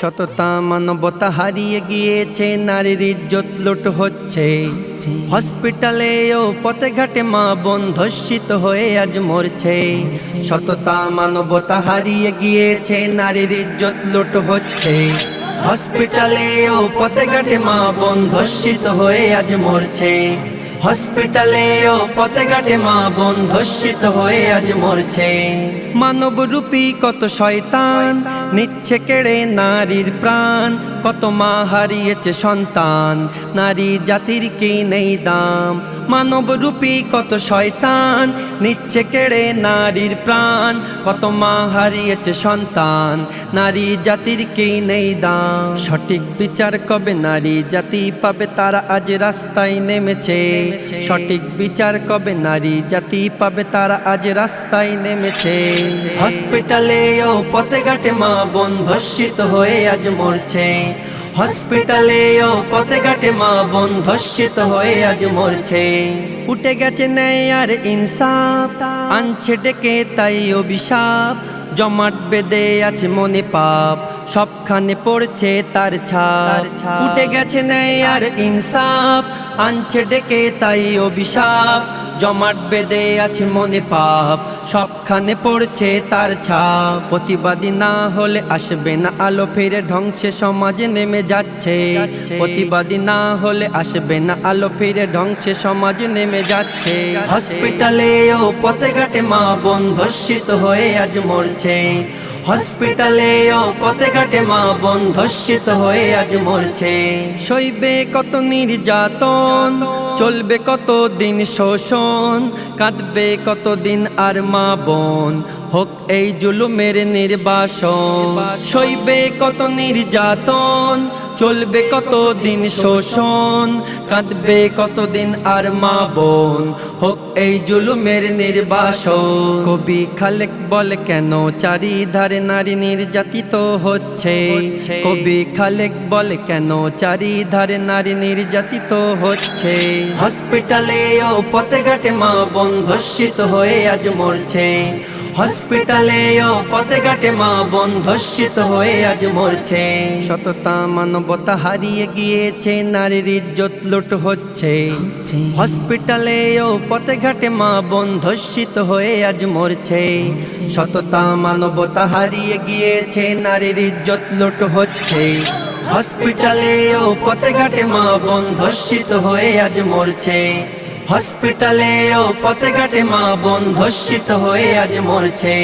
সততা মানবতা হারিয়ে গিয়েছে, নারীর ইজ্জত লুট হচ্ছে। হসপিটালে ও পথে ঘাটে মা বোন ধর্ষিত হয়ে আজ মরছে। সততা মানবতা হারিয়ে গিয়েছে, নারীর ইজ্জত লুট হচ্ছে। হসপিটালে ও পথে ঘাটে মা বোন ধর্ষিত হয়ে আজ মরছে। হসপিটালে ও পথে ঘাটে মা বোন ধর্ষিত হয়ে আজ মরছে। মানব রূপী কত শয়তান, নিচ্ছে কেড়ে নারীর প্রাণ, কত মা হারিয়েছে সন্তান, নারী জাতির কি নেই দাম। মানব রূপী কত শয়তান। নিচ্ছে কেড়ে নারীর প্রাণ। কত মা হারিয়েছে সন্তান। নারী জাতির কি নেই দাম? সঠিক বিচার কবে নারী জাতি পাবে? তারা আজ রাস্তায় নেমেছে। সঠিক বিচার কবে নারী জাতি পাবে? তারা আজ রাস্তায় নেমেছে। হসপিটালে ও পথে ঘাটে মা বোন ধর্ষিত হয়ে আজ মরছে। হসপিটালে ও পথে ঘাটে মা বোন ধর্ষিত হয়ে আজ মরছে। উঠে গেছে নেয় আর ইনসাফ আনছে ডেকে তাই অভিশাপ। জমাট বেঁধে আছে মনে পাপ সবখানে পড়ছে তার ছাড় উঠে গেছে নেয় আর ইনসাফ আনছে ডেকে তাই অভিশাপ। জমাট বেঁধে আছে মনে পাপ। সবখানে পড়ছে তার ছাপ। প্রতিবাদী না হলে আসবে না আলো ফিরে ধ্বংসে সমাজে নেমে যাচ্ছে। প্রতিবাদী না হলে আসবে না আলো ফিরে ধ্বংসে সমাজে নেমে যাচ্ছে। হসপিটালে ও পথে ঘাটে মা বোন ধর্ষিত হয়ে আজ মরছে। হসপিটালে ও পথে ঘাটে মা বোন ধর্ষিত হয়ে আজ মরছে। সইবে কত নির্যাতন চলবে কত দিন শোষণ কাঁদবে কত দিন আর মা বোন। হোক এই জুলুমের নির্বাসন। সইবে কত নির্যাতন, চলবে কত দিন শোষণ, কাঁদবে কত দিন আর মা বোন। হোক এই জুলুমের নির্বাসন। কবি খালেক বলে কেন চারিধারে নারী নির্যাতিত হচ্ছে? কবি খালেক বলে কেন চারিধারে নারী নির্যাতিত হচ্ছে? হসপিটালে ও পথে ঘাটে মা বোন ধর্ষিত হয়ে আজ মরছে। হসপিটালে ও পথে ঘাটে মা বোন ধর্ষিত হয়ে আজ মরছে। সততা মানবতা হারিয়ে গিয়েছে নারীর ইজ্জত লুট হচ্ছে। হসপিটালে ও পথে ঘাটে মা বোন ধর্ষিত হয়ে আজ মরছে। সততা মানবতা হারিয়ে গিয়েছে নারীর ইজ্জত লুট হচ্ছে। হসপিটালে ও পথে ঘাটে মা বোন ধর্ষিত হয়ে আজ মরছে। হসপিটালে ও পথে ঘাটে মা বোন ধর্ষিত হয়ে আজ মরছে।